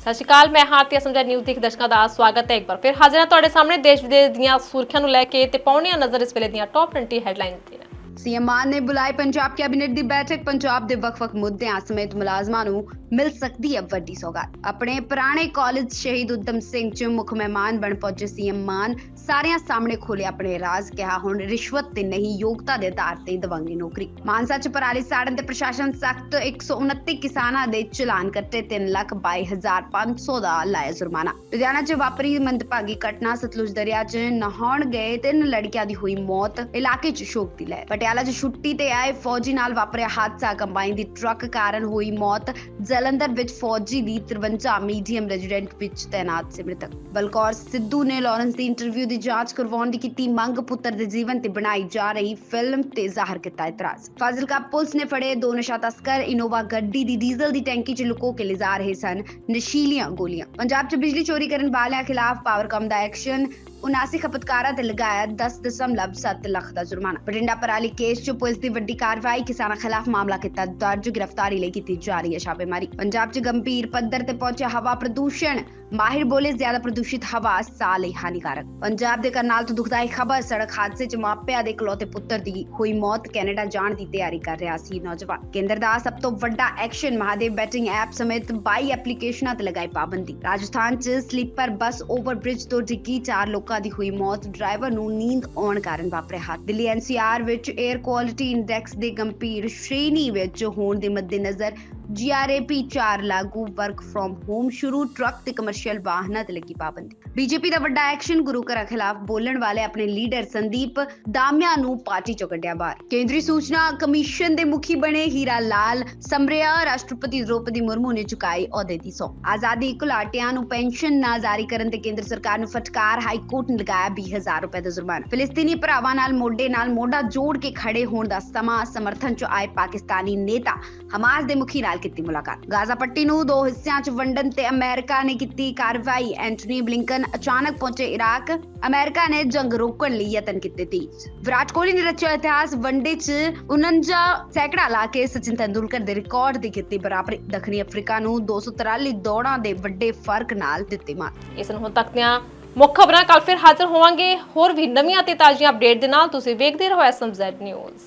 ਸਤਿ ਸ਼੍ਰੀ ਅਕਾਲ, ਮੈਂ ਹਾਰਤੀ ਸਮਝਾ ਨਿਊਜ਼ ਦੇਖ ਦਰਸ਼ਕਾਂ ਦਾ ਸਵਾਗਤ ਹੈ ਇੱਕ ਵਾਰ ਫਿਰ ਹਾਜ਼ਰ ਹਾਂ ਤੁਹਾਡੇ ਸਾਹਮਣੇ ਦੇਸ਼ ਵਿਦੇਸ਼ ਦੀਆਂ ਸੁਰਖੀਆਂ ਨੂੰ ਲੈ ਕੇ ਤੇ ਪਾਉਣੀਆਂ ਨਜ਼ਰ ਇਸ ਵੇਲੇ ਦੀਆਂ ਟੌਪ 20 ਹੈਡਲਾਈਨ ਤੇ। ਸੀਐਮ ਮਾਨ ਨੇ ਬੁਲਾਈ ਪੰਜਾਬ ਕੈਬਨਿਟ ਦੀ ਬੈਠਕ। ਪੰਜਾਬ ਦੇ ਵੱਖ-ਵੱਖ ਮੁੱਦਿਆਂ ਸਮੇਤ ਮੁਲਾਜ਼ਮਾਂ ਨੂੰ ਮਿਲ ਸਕਦੀ ਹੈ ਵੱਡੀ ਸੌਗਾਤ। ਆਪਣੇ ਪੁਰਾਣੇ ਕਾਲਜ ਸ਼ਹੀਦ ਉਦਮ ਸਿੰਘ ਚ ਮੁੱਖ ਮਹਿਮਾਨ ਬਣ ਪਹੁੰਚੇ ਸੀਐਮ ਮਾਨ। ਸਾਰਿਆਂ ਸਾਹਮਣੇ ਖੋਲੇ ਆਪਣੇ ਰਾਜ਼, ਕਿਹਾ ਹੁਣ ਰਿਸ਼ਵਤ ਤੇ ਨਹੀਂ, ਯੋਗਤਾ ਦੇ ਆਧਾਰ ਤੇ ਦਵਾਂਗੇ ਨੌਕਰੀ। ਮਾਨਸਾ ਚ ਪਰਾਲੀ ਸਾੜਨ ਤੇ ਪ੍ਰਸ਼ਾਸਨ ਸਖਤ 129 ਕਿਸਾਨਾਂ ਦੇ ਚਲਾਨ ਕੱਟੇ 322500 ਦਾ ਲਾਇਆ ਜੁਰਮਾਨਾ। ਲੁਧਿਆਣਾ ਚ ਵਾਪਰੀ ਮੰਦਭਾਗੀ ਘਟਨਾ, ਸਤਲੁਜ ਦਰਿਆ ਚ ਨਹਾਉਣ ਗਏ ਤਿੰਨ ਲੜਕੀਆਂ ਦੀ ਹੋਈ ਮੌਤ। ਇਲਾਕੇ ਚ ਸ਼ੋਕ ਦੀ ਲਹਿਰ। ਪਟਿਆਲਾ ਚ ਛੁੱਟੀ ਤੇ ਆਏ ਫੌਜੀ ਨਾਲ ਵਾਪਰਿਆ ਹਾਦਸਾ। ਕੰਬਾਈਨ ਦੀ ਟਰੱਕ ਕਾਰਨ ਹੋਈ ਮੌਤ। ਜਲੰਧਰ ਵਿੱਚ ਫੌਜੀ ਦੀ 53 ਮੀਡੀਅਮ ਰੈਜ਼ੀਡੈਂਟ ਵਿੱਚ ਤੈਨਾਤ ਸੀ ਮ੍ਰਿਤਕ। ਬਲਕੌਰ ਸਿੱਧੂ ਨੇ ਲਾਰੈਂਸ ਦੀ ਇੰਟਰਵਿਊ ਦੀ ਜਾਂਚ ਕਰਵਾਉਣ ਦੀ ਕੀਤੀ ਮੰਗ। ਪੁੱਤਰ ਦੇ ਜੀਵਨ ਤੇ ਬਣਾਈ ਜਾ ਰਹੀ ਫਿਲਮ ਤੇ ਜ਼ਾਹਰ ਕੀਤਾ ਇਤਰਾਜ਼। ਫਾਜ਼ਿਲਕਾ ਪੁਲਿਸ ਨੇ ਫੜੇ ਦੋ ਨਸ਼ਾ ਤਸਕਰ। ਇਨੋਵਾ ਗੱਡੀ ਦੀ ਡੀਜ਼ਲ ਦੀ ਟੈਂਕੀ 'ਚ ਲੁਕੋ ਕੇ ਲਿਜਾ ਰਹੇ ਸਨ। ਨਸ਼ੀਲੀਆਂ ਗੋਲੀਆਂ। ਪੰਜਾਬ 'ਚ ਬਿਜਲੀ ਚੋਰੀ ਕਰਨ ਵਾਲਿਆਂ ਖਿਲਾਫ ਪਾਵਰਕਾਮ ਦਾ ਐਕਸ਼ਨ। 79 ਖਪਤਕਾਰਾਂ ਤੇ ਲਗਾਇਆ 10.7 ਲੱਖ ਦਾ ਜੁਰਮਾਨਾ। ਬਠਿੰਡਾ ਪਰਾਲੀ ਕੇਸ 'ਚ ਪੁਲਿਸ ਦੀ ਵੱਡੀ ਕਾਰਵਾਈ ਕਿਸਾਨਾਂ ਖਿਲਾਫ ਮਾਮਲਾ ਕੀਤਾ। ਦਰਜ ਗ੍ਰਿਫਤਾਰੀ ਲਈ ਕੀਤੀ ਜਾ ਰਹੀ ਹੈ ਛਾਪੇਮਾਰੀ। ਪੰਜਾਬ 'ਚ ਗੰਭੀਰ ਪੱਧਰ ਤੇ ਪਹੁੰਚਿਆ ਹਵਾ ਪ੍ਰਦੂਸ਼ਣ। ਮਾਹਿਰ ਬੋਲੇ ਜ਼ਿਆਦਾ ਪ੍ਰਦੂਸ਼ਿਤ ਹਵਾ ਸਾਹ ਲਈ ਹਾਨੀਕਾਰਕ। ਪੰਜਾਬ ਦੇ ਕਰਨਾਲ ਤੋਂ ਦੁਖਦਾਈ ਖਬਰ, ਸੜਕ ਹਾਦਸੇ 'ਚ ਮਾਪਿਆਂ ਦੇ ਇਕਲੌਤੇ ਪੁੱਤਰ ਦੀ ਹੋਈ ਮੌਤ, ਕੈਨੇਡਾ ਜਾਣ ਦੀ ਤਿਆਰੀ ਕਰ ਰਿਹਾ ਸੀ ਨੌਜਵਾਨ। ਕੇਂਦਰ ਦਾ ਸਭ ਤੋਂ ਵੱਡਾ ਐਕਸ਼ਨ ਮਹਾਦੇਵ ਬੈਟਿੰਗ ਐਪ ਸਮੇਤ 22 ਐਪਲੀਕੇਸ਼ਨਾਂ ਤੇ ਲਗਾਈ ਪਾਬੰਦੀ। ਰਾਜਸਥਾਨ 'ਚ ਸਲੀਪਰ ਬੱਸ ਓਵਰ ਬ੍ਰਿਜ ਤੋਂ ਡਿੱਗੀ ਚਾਰ ਲੋਕਾਂ ਦੀ ਹੋਈ ਮੌਤ, ਡਰਾਈਵਰ ਨੂੰ ਨੀਂਦ ਆਉਣ ਕਾਰਨ ਵਾਪਰਿਆ ਹਾਦਸਾ। ਦਿੱਲੀ ਐਨਸੀਆਰ ਵਿੱਚ 에ਅਰ ਕੁਆਲਿਟੀ ਇੰਡੈਕਸ ਦੇ ਗੰਭੀਰ ਸ਼੍ਰੇਣੀ ਵਿੱਚ ਹੋਣ ਦੇ ਮੱਦੇਨਜ਼ਰ GRAP 4 ਲਾਗੂ ਵਰਕ ਫਰਮ ਹੋਮ ਸ਼ੁਰੂ ਟਰੱਕ ਤੇ ਕਮਰਸ਼ੀਅਲ ਵਾਹਨਾਂ ਤੇ ਲੱਗੀ ਪਾਬੰਦੀ। ਬੀਜੇਪੀ ਦਾ ਵੱਡਾ ਐਕਸ਼ਨ ਗੁਰੂ ਘਰਾਂ ਖਿਲਾਫ ਬੋਲਣ ਵਾਲੇ ਆਪਣੇ ਲੀਡਰ ਸੰਦੀਪ ਦਾਮਿਆ ਨੂੰ ਪਾਰਟੀ ਚੋਂ ਕੱਢਿਆ ਬਾਹਰ। ਕੇਂਦਰੀ ਸੂਚਨਾ ਕਮਿਸ਼ਨ ਦੇ ਮੁਖੀ ਬਣੇ ਹੀਰਾ ਲਾਲ ਸਮਰਿਆ ਰਾਸ਼ਟਰਪਤੀ ਦ੍ਰੋਪਦੀ ਮੁਰਮੂ ਨੇ ਚੁਕਾਈ ਅਹੁਦੇ ਦੀ ਸੌ ਆਜ਼ਾਦੀ ਘੁਲਾਟਿਆਂ ਨੂੰ ਪੈਨਸ਼ਨ ਨਾ ਜਾਰੀ ਕਰਨ ਤੇ ਕੇਂਦਰ ਸਰਕਾਰ ਨੂੰ ਫਟਕਾਰ ਹਾਈ ਕੋਰਟ ਨੇ ਲਗਾਇਆ 20000 ਰੁਪਏ ਦਾ ਜੁਰਮਾਨਾ। ਫਿਲਸਤੀਨੀ ਭਰਾਵਾਂ ਨਾਲ, ਮੋਢੇ ਨਾਲ ਮੋਢਾ ਜੋੜ ਕੇ ਖੜੇ ਹੋਣ ਦਾ ਸਮਾਂ ਸਮਰਥਨ ਚ ਆਏ ਪਾਕਿਸਤਾਨੀ ਨੇਤਾ ਹਮਾਸ ਦੇ ਮੁਖੀ ਨਾਲ ਕੀਤੀ ਮੁਲਾਕਾਤ। ਗਾਜ਼ਾ ਪੱਟੀ ਨੂੰ ਦੋ ਹਿੱਸਿਆਂ 'ਚ ਵੰਡਣ ਤੇ ਅਮਰੀਕਾ ਨੇ ਕੀਤੀ ਕਾਰਵਾਈ। ਐਂਟਨੀ ਬਲਿੰਕਨ ਅਚਾਨਕ ਪਹੁੰਚੇ ਇਰਾਕ। ਅਮਰੀਕਾ ਨੇ ਜੰਗ ਰੋਕਣ ਲਈ ਯਤਨ ਕੀਤੇ ਤੇਜ਼ ਵਿਰਾਟ ਕੋਹਲੀ ਨੇ ਰਚਿਆ ਇਤਿਹਾਸ ਵਨਡੇ 'ਚ 49 ਸੈਕੜਾ ਲਾ ਕੇ ਸਚਿਨ ਤੰਦੂਲਕਰ ਦੇ ਰਿਕਾਰਡ ਦੀ ਕੀਤੀ ਬਰਾਬਰੀ। ਦੱਖਣੀ ਅਫਰੀਕਾ ਨੂੰ 243 ਦੌੜਾਂ ਦੇ ਵੱਡੇ ਫ਼ਰਕ ਨਾਲ ਦਿੱਤੀ ਮਾਤ। ਇਸ ਨੂੰ ਹੁਣ ਤੱਕ ਦੀਆਂ ਮੁੱਖ ਖਬਰਾਂ ਕੱਲ ਫਿਰ ਹਾਜ਼ਰ ਹੋਵਾਂਗੇ। ਹੋਰ ਵੀ ਨਵੀਆਂ ਤੇ ਤਾਜ਼ੀਆਂ ਅਪਡੇਟ ਦੇ ਨਾਲ ਤੁਸੀਂ ਵੇਖਦੇ ਰਹੋ ਐਸਐਮਜ਼ੈਡ ਨਿਊਜ਼।